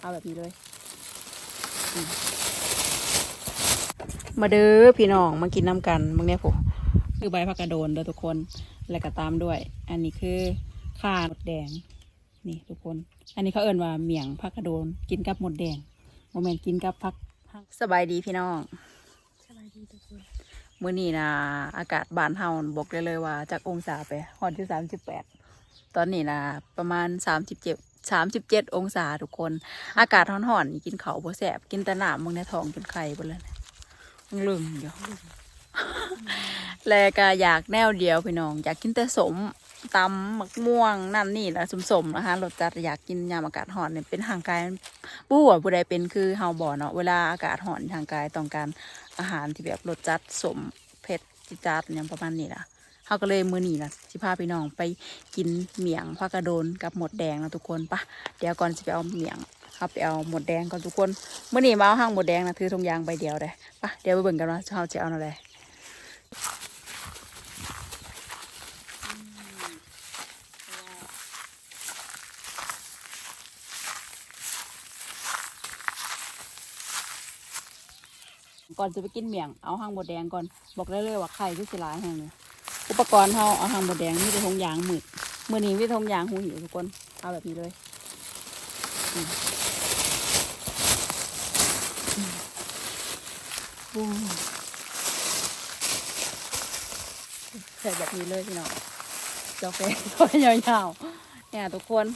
เอาแบบนี้เลยอืมมาเด้อพี่น้องมากินน้ำกันมึงเนี่ยผมคือใบผักกระโดนเด้อทุกคน แล้วก็ตามด้วย อันนี้คือข่าหมดแดง นี่ทุกคน อันนี้เขาเอิ่นว่าเมี่ยงผักกระโดน กินกับหมดแดงโมเมนต์กินกับผักสบายดีพี่น้องสบายดีทุกคนมื้อนี้นะอากาศบ้านเฮาบอกได้เลยว่า จากองศาไปฮอดที่สามสิบแปดตอนนี้นะประมาณสามสิบเจ็ด สามสิบเจ็ดองศาทุกคน อากาศร้อนๆกินเขาวบ่แสบกินแต่น้ำมึงในท้องจนไข่ไปเลยมึงลืมอยู่แล้วก็อยากแนวเดียวพี่น้องอยากกินแต่สมตำมักม่วงนั่นนี่แหละสมๆนะคะรสจัดอยากกินยามอากาศร้อนเนี่ยเป็นทางกายผู้หัวผู้ใดเป็นคือเฮาบ่เนาะเวลาอากาศร้อนทางกายต้องการอาหารที่แบบรสจัดสมเผ็ดจิจัดอย่างประมาณนี้ล่ะ เฮาก็เลยมื้อนี้นะสิพาพี่น้องไปกินเมียงผักกระโดนกับหมดแดงนะทุกคนปะเดี๋ยวก่อนสิไปเอาเมียงเอาไปเอาหมดแดงก่อนทุกคนมื้อนี้มาเอาห้างหมดแดงนะถือทงยางใบเดียวเลยปะเดี๋ยวไปเบิ่งกันว่าเฮาจะเอาอะไรก่อนจะไปกินเมี่ยงเอาห้างบดแดงก่อนบอกได้เลยว่าไข่ที่สิหลายแห่งเลย อุปกรณ์เขาเอาหางบดแดงมีแต่ทงยางหมึกมือนี้มีแต่ทงยางหูหิวทุกคนเอาแบบนี้เลยบูมใส่แบบนี้เลยพี่น้องจ้าแฟก็ยาวๆเนี่ยทุกคน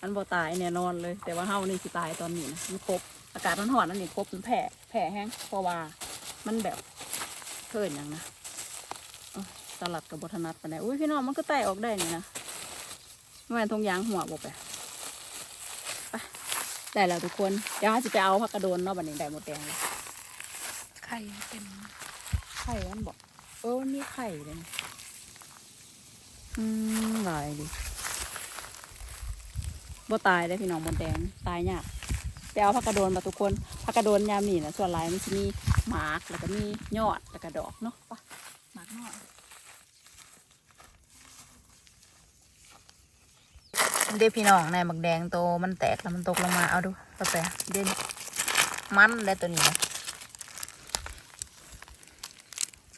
อันบ่ตายเนี่ยนอนเลย แต่ว่าเฮานี่สิตายตอนนี้นะมันครบอากาศร้อนๆนั่นนี่ครบมันแผ่แผ่แห้งเพราะว่ามันแบบเพิ่นอย่างนะ สลัดกับบทนัดไปไหนใดอุ้ยพี่น้องมันก็ไต่ออกได้นี่นะไม่เป็นทงยางหัวบอกไปไปได้แล้วทุกคนเดี๋ยวเราจะไปเอาผักกระโดนเนาะบัดนี้ได้หมดแดงเลยไข่เป็นไข่มันบอกเออมันมีไข่เลยนะอืมหลายดิบ่ตายได้อพี่น้องหมดแดงตายยากไปเอาผักกระโดนมาทุกคนผักกระโดนยามนี่นะส่วนหลายมันจะมีหมากแล้วก็มียอดแล้วก็ดอกเนาะไปหมากยอด เด็พี่น้องในหมักแดงโตมันแตกแล้วมันตกลงมาเอาดูป้าแปะเด่นมันได้ตัวนี้นะ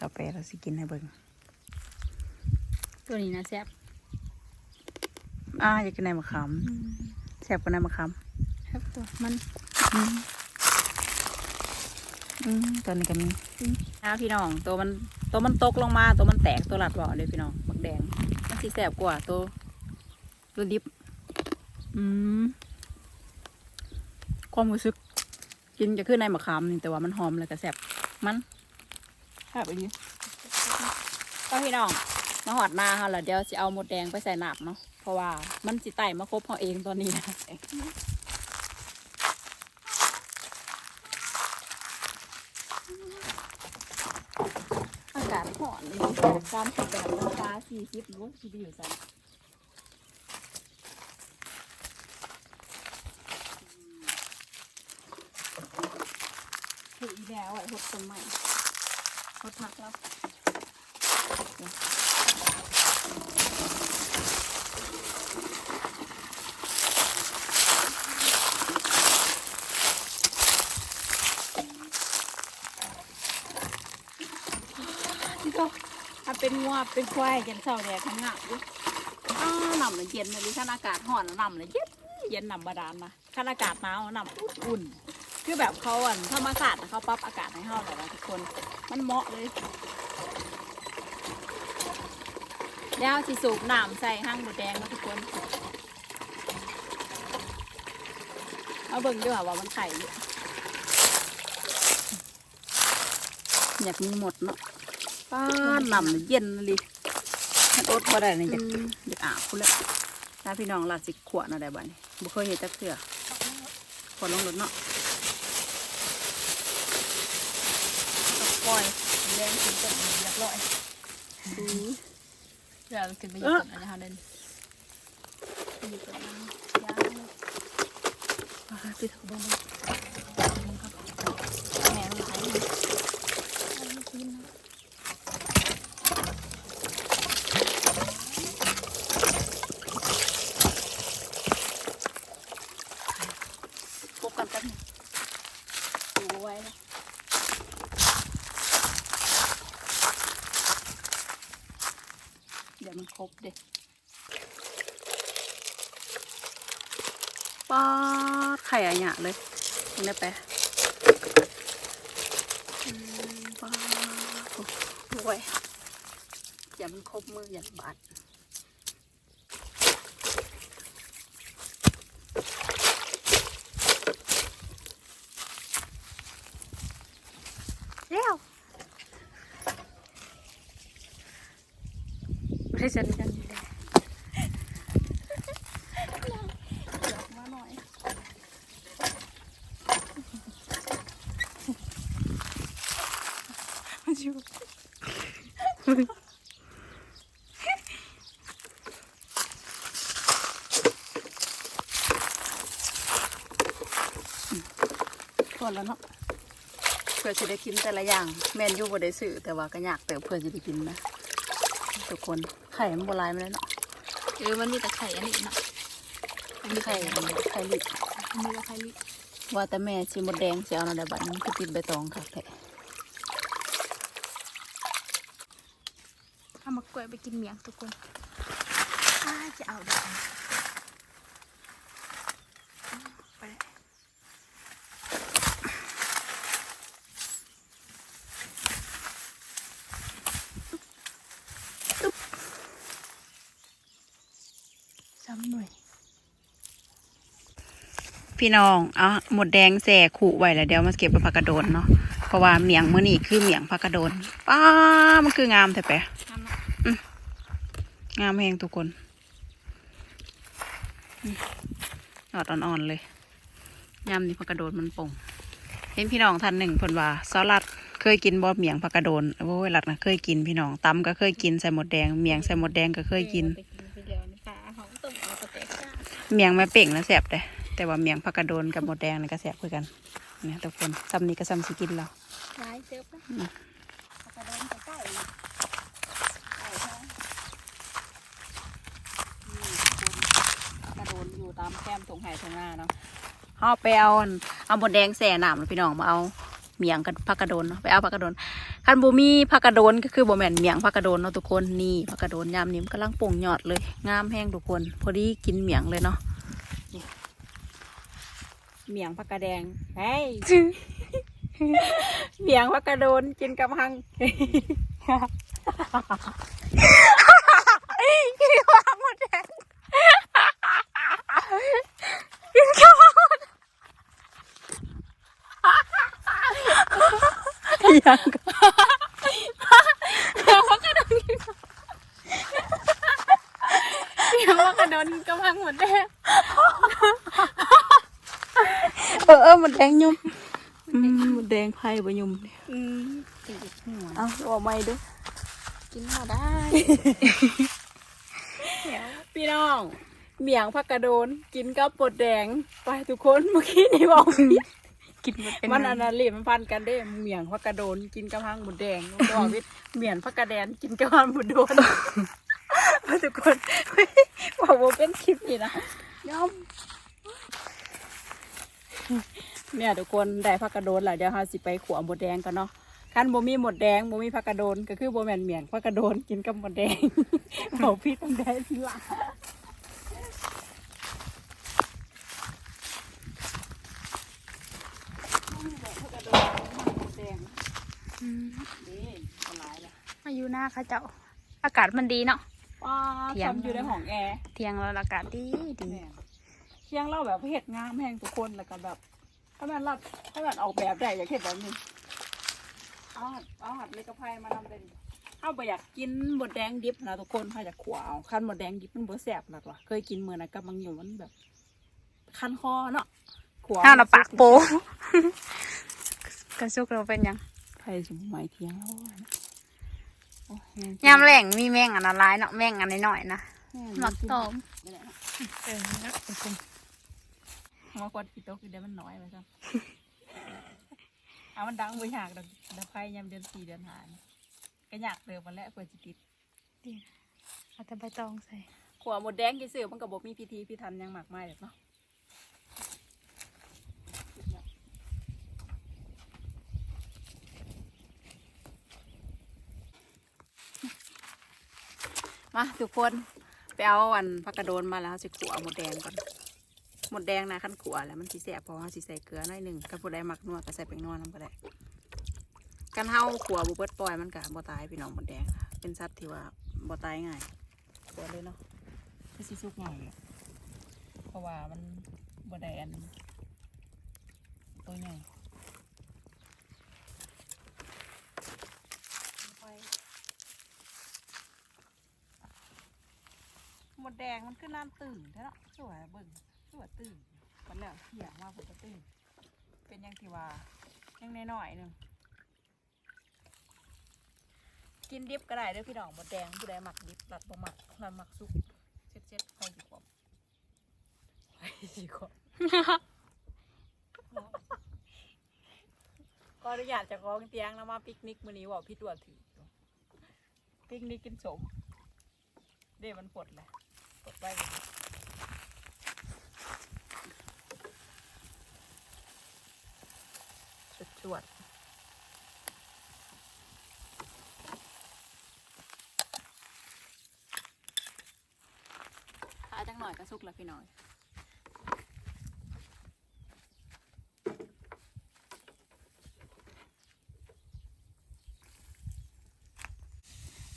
ป้าแปะเราสิกินให้เบิ่งตัวนี้นะแซ่บอ่าอยากกินในมะขามแซ่บกว่าในมะขามครับตัวมันอืมอืมตัวนี้ก็มีนะพี่น้องตัวมันตัวมันตกลงมาตัวมันแตกตัวหลัดบ่อเลยพี่น้องบักแดงมันสีแสบกว่าตัวตัวดิบ อืมความรู้สึก กินจะขึ้นในมะขามนี่แต่ว่ามันหอมเลยก็แสบมันแสบไปดีก็พี่น้องมาหอดนาค่ะแล้วเดี๋ยวจะเอาหมดแดงไปใส่หนับเนาะเพราะว่ามันสิไต่มาครบเขาเองตอนนี้นะอากาศร้อนเลยสามสิบแปดองศาสี่สิบรู้สิบอยู่จัง ถืออีแล้วอะหดต้นใหดพักแล้วนี่ก็ถ้าเป็นงัวเป็นควายกันเศร้าแดดทั้งหนักดิอ้าวน้ำเลยเย็นเลยดิขันอากาศร้อนแล้วน้ำเลยเย็นเย็นหนำบาดาลนะขั้นอากาศหนาวหนำอุ่น คือแบบเขาอะธรรมศาสตร์น่ะเขาปรับอากาศให้เฮาแต่ละทุกคนมันเหมาะเลยแล้วสิสูบน้ำใส่ห้างหมูแดงนะทุกคนเอาเบิ่งด้วยว่ามันไข่อยู่อยากมีหมดเนาะป้าหนำเย็นเลยมันอดบ่ได้นี่อยากอยากอาบพุ่นแหละถ้าพี่น้องลาดสิขวดเนาะได้บ่นี่บ่เคยเห็นจักเทื่อขวดลงรถเนาะ ปล่อยแดงขึ้นต้นเรียบร้อยเดี๋ยวขึ้นไปอยู่ตรงนั้นนะคะเดินอยู่ตรงนั้นยางเลยอ่าพี่เถอะบ่บ่แม่มันขายดี บกันกันดูไว้นะเดี๋ยวมันครบเด็ป๊าดไข่อะหยะ เลยยังได้ไปอืมป๊าดโอ้ดูไว้อย่ามันครบมืออย่าบาดเร็วไม่ใช่ฉันกันอยู่แล้ว มาหน่อย มันอยู่ ก่ อนแล้วเนาะเพื่อจะได้กินแต่ละอย่าง แม่นอยู่บ่ได้ซื้อแต่ว่าก็อยากเติบเพื่อจะได้กินนะทุกคนไข่มันโบราณมาเลยเนาะเออมันมีแต่ไข่อันนี้เนาะมันมีไข่ไข่ไข่ลิบมันมีแต่ไข่ลิว่าแต่แม่ชิมดแดงเสียเอาหน่อยได้บัดนี้คือติดใบตองค่ะแท้เอามากล้วยไปกินเมียงทุกคนอ้าจะเอาดอกไป ซ้ำหน่อย พี่น้องเอาหมดแดงแส่ขู่ไว้แล้วเดี๋ยวมาเก็บเป็นผักกระโดนเนาะเพราะว่าเมียงมื้อนี้คือเมียงผักกระโดนป้ามันคืองามแท้แปะน้ำเนาะงามแหงทุกคนอืมยอดอ่อนๆเลยยำนี่ผักกระโดนมันป่งเห็นพี่น้องท่านหนึ่งเพิ่นว่าซอสลัดเคยกินบ่เมียงผักกระโดนโอ้ยลัดนะเคยกินพี่น้องตำก็เคยกินใส่หมดแดงเมียงใส่หมดแดงก็เคยกินไปกินไปเดียวนี่ค่ะหอมตุ่มเอากระเตะจ้าเมียงแม่เป่งนะแสบเลย แต่ว่าเมียงผักกระโดนกับหมดแดงนี่ก็แสบคือกันเนี่ยทุกคนซ้ำนี้ก็ซ้ำสิกินเราร้ายเจ็บนะอืมกระเด็นไปใกล้กระโดนอยู่ตามแคมตรงไห่ตรงหน้าเนาะเอาไปเอาอันเอาหมดแดงแส่น้ำแล้วพี่น้องมาเอาเมียงกับผักกระโดนเนาะไปเอาผักกระโดนคันบูมีผักกระโดนก็คือบ่แม่นเมียงผักกระโดนเนาะทุกคนนี่ผักกระโดนยามนี้มันกำลังป่งยอดเลยงามแห้งทุกคน พอดีกินเมียงเลยเนาะนี่ เมียงผักกระแดงเฮ้ยเมียงผักกระโดนกินกับหังกินกับหังหมดแดงกินกับหังหมดยังก็เมียงว่ากระโดนกำลังหมดแดง เออเออหมดแดงยุ่มอืมหมดแดงไผ่บ่ยุ่มเนี่ยอืมติดหัวเอาเอาไม่ด้วยกินมาได้เดี๋ยวพี่น้องเมียงผักกระโดน กินกับปดแดงไปทุกคนเมื่อกี้นี่บอกผิดกินมันเป็นมันอันนั้นรีมันพันกันเด้เมียงผักกระโดน กินกับหังหมูแดงบอกวิทย์เมียงผักกระแดนกินกับหังหมูโดนว่าทุกคนบอกว่าเป็นคลิปนี่นะยอม เนี่ยทุกคนได้ผักกระโดนแล้วเดี๋ยวเราสิไปขัวหมดแดงกันเนาะคันบ่มีหมดแดงบ่มีผักกระโดนก็คือบ่แม่นเมียงผักกระโดนกินกับหมดแดงบอกพี่ตั้งแต่ทีหลังนี่หลายละมาอยู่หน้าค่ะเจ้า อากาศมันดีเนาะว้าเถียงทำอยู่ในห้องแอร์เที่ยงแล้วอากาศดีดี แม่นเที่ยงเราแบบเห็ดงามแห้งทุกคนแล้วก็แบบ ถ้ามันรับถ้ามันออกแบบได้อยากเห็ดแบบนี้เอาหัดเอาหัดเลยกระเพรามาทำเป็นเอาไปอยากกินหมดแดงดิบนะทุกคนเขาอยากขวเอาคันหมดแดงดิบมันบ่แสบหรอกว่ะเคยกินเมื่อนะกับมังอยู่มันแบบคันคอเนาะขวห้าวเราปากโปกระซุกเราเป็นยังใครสมัยเที่ยงแล้วอะนะโอ้แห้งยามแรงมีแมงอันละลายเนาะแมงอันน้อยๆนะแห้งหมักตอมไม่ได้เนาะเออทุกคน มาควันกี่โต๊ะคือเดี๋ยวมันน้อยไปซ้ำเอามันดังไปหากดับดับไฟยามเดือนสี่เดือนหานก็อยากเติมมัแล้วกว่าจะติดดีเอาแต่ใบตองใส่ขวหมดแดงกี่เสือมันกับบมีพิธีพิธันยังหมักไม้แบบเนาะมาทุกคนไปเอาอันพักกระโดนมาแล้วสิขวาหมดแดงก่อน หมดแดงนะขั้นขัวแล้วมันสีแสบเพราะว่าสิใส่เกลือหน่อยหนึ่งถ้าผู้ใดมักนัวก็ใส่แป้งนัวน้ำก็ได้กันเฮาขัวบุเบิดปล่อยมันกะบ่ตายพี่น้องหมดแดงค่ะเป็นสัตว์ที่ว่าบ่ตายง่ายขัวเลยเนาะคือสิสุกง่ายอะเพราะว่ามันบ่ได้อันตัวใหญ่หมดแดงมันคือน้ำตื่นแท้เนาะสวยเบิ่ง สวตื่นมันแล้วเที่ยงว่าผมก็ตื่นเป็นยังที่ว่ายังน้อยๆหนึ่งกินดิบก็ได้ด้อพี่น้องหมดแดงผู้ใดหมักดิบรัดบ่หมักรัดหมักสุกเช็ดเช็ดไปดีกว่าไปดีกว่าก็อนุญาตจะร้องเตียงนะมาปิกนิกมื้อนี้ว่าพี่ตัวถือปิกนิกกินสมเด้มันปลดแหละปลดไปเลย จุดจวดถ้าจังหน่อยก็สุกแล้วพี่น้อย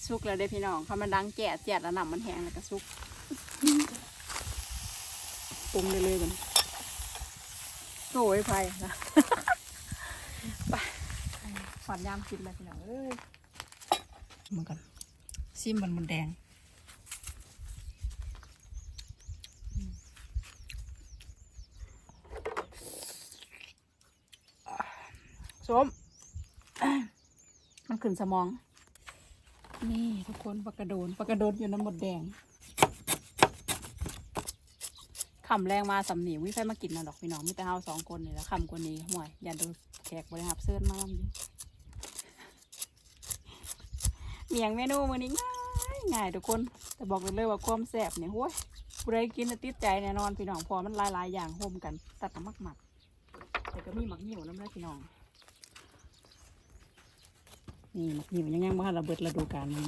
สุกแล้วเด้อพี่น้องเขามันดังแก่แจดแล้วหนำมันแห้งแล้วก็สุกปรุงเลยเลยกันโอ้ยไฟนะไป ฝันยามกินเลยพี่น้องเอ้ยเหมือนกันซิมมันมันแดงส้มมันขึ้นสมอง นี่ทุกคนปลากระโดนปลากระโดนอยู่น้ำหมดแดงคำแรงมาสำเนียวิใครมากินนะดอกพี่น้องมีแต่เฮาสองคนนี่แล้วคำกว่านี้ห่วยอย่าดูแขกบริหารเซิร์นมาลำอยู่ เมียงเมนูมือนี้ง่ายง่ายทุกคน แต่บอกเลยเลยว่าความแซ่บเนี่ยห้วยผู้ใดกินน่ะติดใจแน่นอนพี่น้องพอมันหลายๆอย่างโฮมกันตัดกับมักหมักแต่ก็มีหมักเหนียวน้ำได้พี่น้อง นี่หมักเหิวยังยังบ่ทันระเบิดฤดูกาลนี้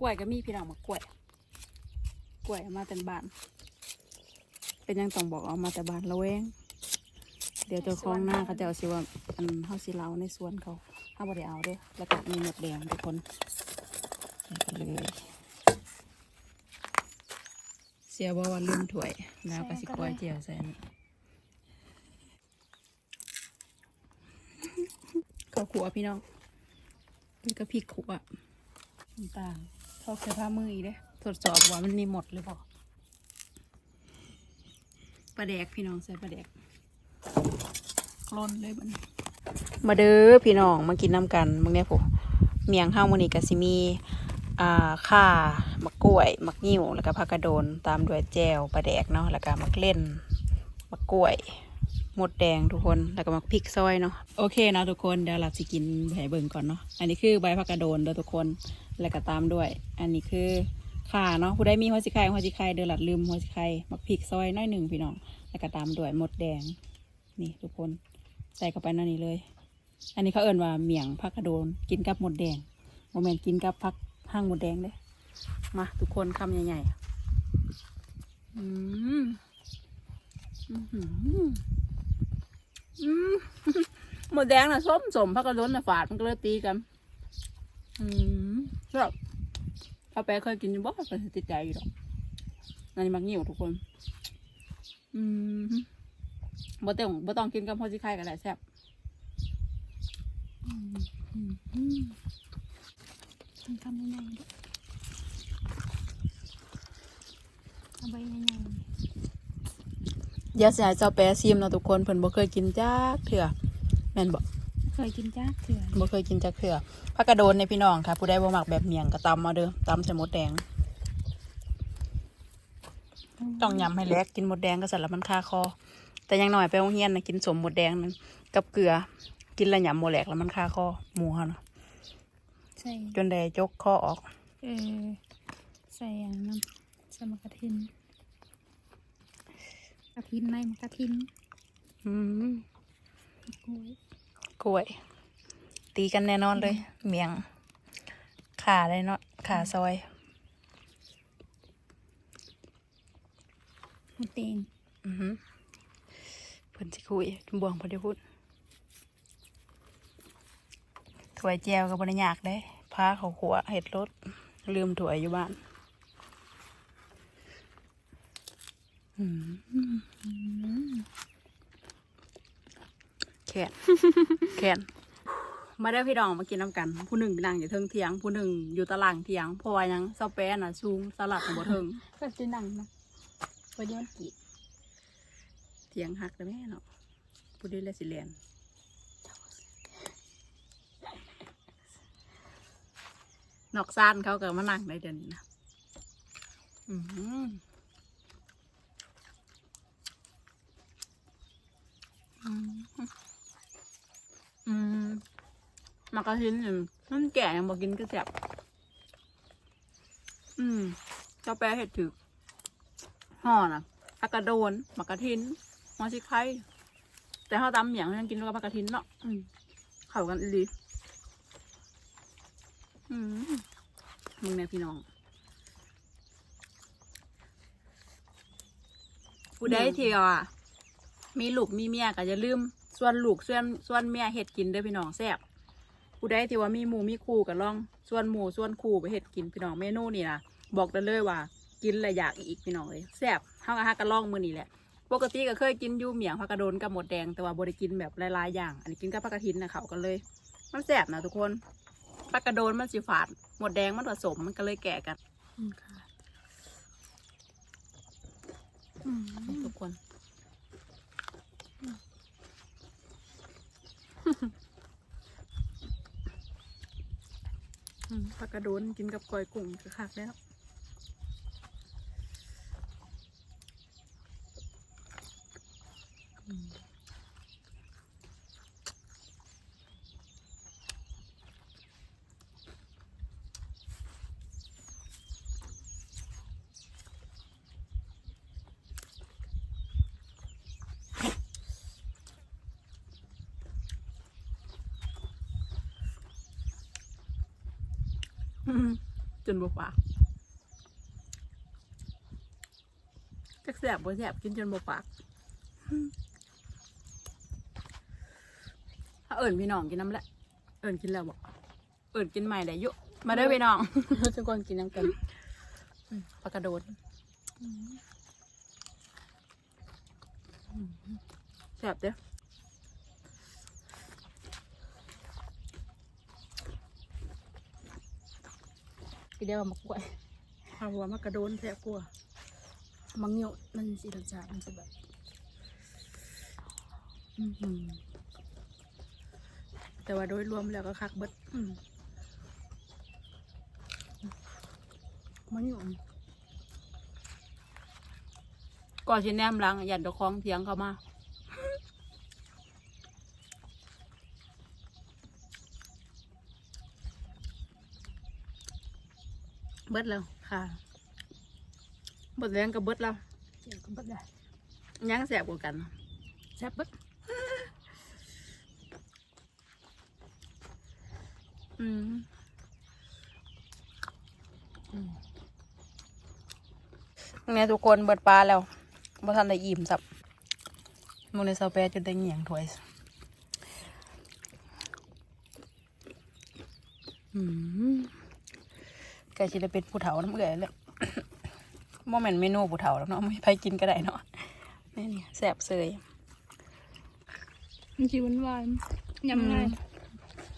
กล้วยก็มีพี่น้องมะกล้วย กล้วยมาแต่บ้าน เป็นยังต้องบอกเอามาแต่บ้านละแวง เดี๋ยวเจ้าของหน้าเขาจะเอาสิว่าอันเฮาสิเล้าในสวนเขาเฮาบ่ได้เอาเด้อแล้วก็มีหมดแดงทุกคนเลยเสียบอกว่าลืมถ้วยแล้วก็สิกล้วยเจียวใส่นี่ข้าวขัวพี่น้องนี่ก็พริกขัวน้ำตาล ทอดใส่ผ้ามืออีกเด้ทดสอบว่ามันมีหมดหรือเปล่าปลาแดกพี่น้องใส่ปลาแดกกล้นเลยบันมาเด้อพี่น้องมากินน้ำกันมึงเนี่ยผมเมียงห้าวมันนี้ก็สิมีอ่าข่ามักกล้วย มักงิ้วแล้วก็ผักกระโดนตามด้วยแจวปลาแดกเนาะแล้วก็มักเล่นมักกล้วย หมดแดงทุกคนแล้วก็มักพริกซอยเนาะโอเคเนาะทุกคนเดี๋ยวเราสิกินใบเบิ่งก่อนเนาะอันนี้คือใบผักกระโดนเด้อทุกคนแล้วก็ตามด้วย อันนี้คือข่าเนาะผู้ใดมีหัวสิไข่หัวสิไข่เดือหลัดลืมหัวสิไข่มักพริกซอยน้อยหนึ่งพี่น้องแล้วก็ตามด้วยหมดแดง นี่ทุกคนใส่เข้าไปในนี้เลย อันนี้เขาเอิ่นว่าเมี่ยงผักกระโดนกินกับหมดแดงโมเมนต์กินกับผักห้างหมดแดงเด้มาทุกคนคำใหญ่ๆอืมอืมอืมอืม หมดแดงน่ะส้มสมพักกระล้นน่ะฝาดมันก็เลยตีกัน อืมครับถ้าแปะเคยกินอยู่บ่ก็สิติดใจอยู่ดอกอันนี้มักงิ้วทุกคน อืมบ่ต้องบ่ต้องกินกับพ่อสิไข่ก็ได้แซ่บอืมอืมอืมทำยังไงด้วยเอาใบให ญ่อย่าเสียเจ้าแปรซิมเนาะทุกคนเพิ่นบ่เคยกินจักเถื่อแม่นบ่ๆเคยกินจ้าเถื่อนบ่เคยกินจักเถื่อผักกระโดนในพี่น้องค่ะ ผู้ใดบ่มักแบบเมี่ยงก็ตำมาเด้อตำใส่หมดแดง ต้องยำให้แลกกินหมดแดงก็เสร็จแล้วมันคาคอ แต่อยังหน่อยไปโรงเรียนนะกินสมหมดแดงนั้นกับเกลือ กินและยำหมดแหลกแล้วมันคาคอหมูเฮาเนาะใส่จนได้จกคอออก เออใส่อันนั้นใส่สมกระทิน กระทินในมกระทินอืมกล้วยกล้วย ตีกันแน่นอนเลย เมียง ขาเลยเนาะขาซอยมันเตงอือหือเพิ่นสิคุยบวงพอดีพูดถ้วยแจวกับบริยากได้พาเขาขัวเห็ดรถลืมถ้วยอยู่บ้านอืม แขนแขนมาได้อพี่ดองมากินน้ำกัน ผู้หนึ่งนั่งอยู่เทิงเทียง ผู้หนึ่งอยู่ตารางเทียงเพราะว่าหยังเซาแป้น่ะสูงสลัดของบ่เทิงก็จะนั่งนะวันนี้มันกีดเทียงหักแล้วแม่เนาะผู้ดีและสิเลียนนอกซ่านเขาก็มานั่งในเดือนนี้นะอือหืออืมอืม มากระทินนี่มันแก่ยังบอกกินก็แซ่บอืมเจ้าแปรเห็ดถือห่อน่ะผักกระโดนมากระทินมอสิไข่แต่ถ้าวตำอย่างยังกินกับผักกระทินเนาะอืมเข้ากันอีหลีอืมมึงเนี่พี่น้องผู้ใดที่ว่ามีลูกมีเมียก็อย่าลืมส่วนลูกส่วนส่วนเมียเห็ดกินเด้อพี่น้องแซ่บ ผู้ใดที่ว่ามีหมูมีคู่ก็ลองส่วนหมูส่วนคู่ไปเห็ดกินพี่น้องเมนูนี่นะบอกได้เลยว่า กินแล้วอยากอีกพี่น้องเลยแซ่บเฮาก็ฮักกะล่องมื้อนี้แหละปกติก็เคยกินอยู่เหมียงผักกระโดนกับหมดแดงแต่ว่าบ่ได้กินแบบหลายๆอย่าง อันนี้กินกับผักกระถินนะเขากันเลย มันแซ่บนะทุกคนผักกระโดนมันสิฝาด หมดแดงมันผสมมันก็เลยแก่กันอืมค่ะทุกคน ปลากระโดนกินกับกอยกุ้งก็คักแล้วอืม จนบวปากจักแสบบ่แสบกินจนบวปากอืมถ้าเอิ่นพี่น้องกินน้ำแหละเอิ่นกินแล้วบอกเอิ่นกินใหม่ได้อยุมาเด้อพี่น้องทุกคนกินน้ำกันอืมปลากระโดดแสบเด้อ กินได้ว่ามะกล้วยเอาหัวมากระโดนแสบกลัวมังเงียวมันสีรสชาติมันจะแบบอือหือแต่ว่าโดยรวมแล้วก็คักเบิดอืมมังเงียวก่อนชิแนมหลังยันตะคองเถียงเขามา เบิดแล้วค่ะเบิดแรงกับเบิดแล้วเจียวก็บัดได้ยังแสบกว่ากันแซ่บบัดอืมเนี่ยทุกคนเบิดปลาแล้วบ่ทันได้อิ่มสับมูในเซาแปรจนได้เหงียงถ้วยอืมไก่ชิได้เป็นผู้เฒ่าน้ำเอื่อยเลยโมเมนเมนูผู้เฒ่าแล้วเนาะไม่ไปกินก็ได้เนาะนี่นี่แสบเสยมันชีหวานหวานๆยำง่าย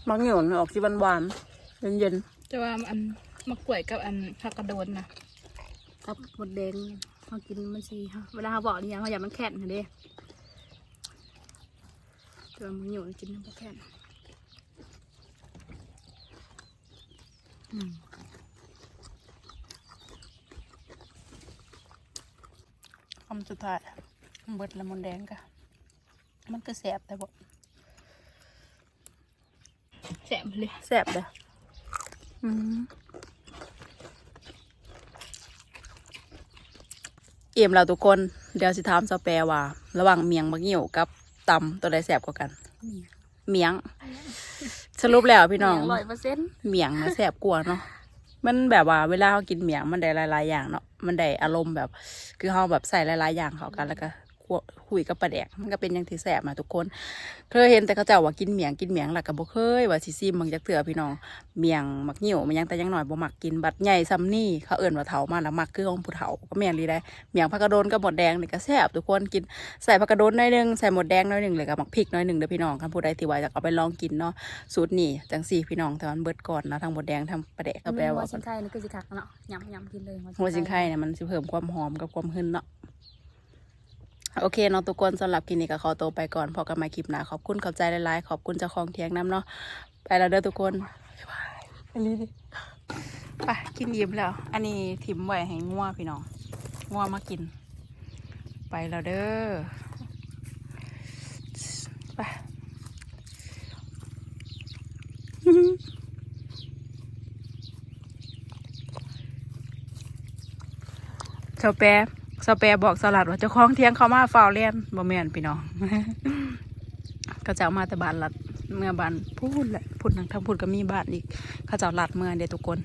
มักเหนียวออกที่หวานๆเย็นแต่ว่าอันมะกล้วยกับอันผักกระโดนนะๆกับหมดแดงเขากินมันสีฮะเวลาเขาบอกนี่ยังเขาอยากมันแข็งเด้แต่ว่ามันเหนียวกินมันบ่แข็งอืมำสุดท้ายเบิดละมนแดงกะมันก็แสบแต่บอกแซ่บเลยแสบเด้ออืมเอี่ยมแล้วทุกคน เดี๋ยวสิถามสแปรว่า ระหว่างเมียงมักหิ่วกับตำตัวใดแสบกว่ากัน เมียง สรุปแล้วพี่น้องร้อยเปอร์เซ็นต์เมียงนะแสบกว่าเนาะ มันแบบว่าเวลาเขากินเมียงมันได้หลาย ๆ อย่างเนาะมันได้อารมณ์แบบ คือเขาแบบใส่หลาย ๆ อย่างเข้ากันแล้วก็ คั่วคุยกับปลาแดกมันก็เป็นอย่างที่แสบมาทุกคนเคยเห็นแต่เขาเจ้าว่ากินเมียงกินเมียงแล้วก็บ่เคยว่าสิซิมบางจักเถื่อพี่น้องเมียงมักหิ่วมันยังแต่ยังหน่อยบ่มักกินบัดใหญ่ซ้ำนี่เขาเอิ่นว่าเฒ่ามาแล้วมักคือของผู้เฒ่าก็แม่นลีได้เมียงผักกระโดนกับหมดแดงนี่ก็แซ่บทุกคนกินใส่ผักกระโดนหน้อยหนึงใส่หมดแดงหน้อยหนึงเลยกับมักพริกหน้อยหนึงเด้อพี่น้องคันผู้ใดที่ว่าอยากเอาไปลองกินเนาะสูตรนี่จังสี่พี่น้องแต่มันเบิดก่อนเนาะทั้งหมดแดงทั้งปลาแดกก็แปลหัว่าวชิงไข่นี่คือสิคักเนาะยำยำกินเลยหัวจิงไข่เนี่ยมันสิเพิ่มความหอมกับความหึนเนาะ โอเคเนาะทุกคนสำหรับคลิปนี้ก็ขอตัวไปก่อนพอกันใหมาคลิปหน้าขอบคุณขอบใจหลายๆ ขอบคุณเจ้าของเทียงน้ำเนาะไปแล้วเด้อทุกคนบ๊ายบายไปลีดิไปกินยิ้มแล้ว อันนี้ถิ่มไว้ให้งัวพี่น้องงัวมากิน ไปแล้วเด้อไปสเปร สเปรบอกสลัดว่าเจ้าของเทียงเขามาเฝ้าเลียนบ่แม่นพี่น้องเขาเจ้ามาแต่บ้านลัดเมื่อบ้านพูดแหละพูดทางทางพูดก็มีบ้านอีกเขาเจ้าลัดเมื่อเดียวทุกคน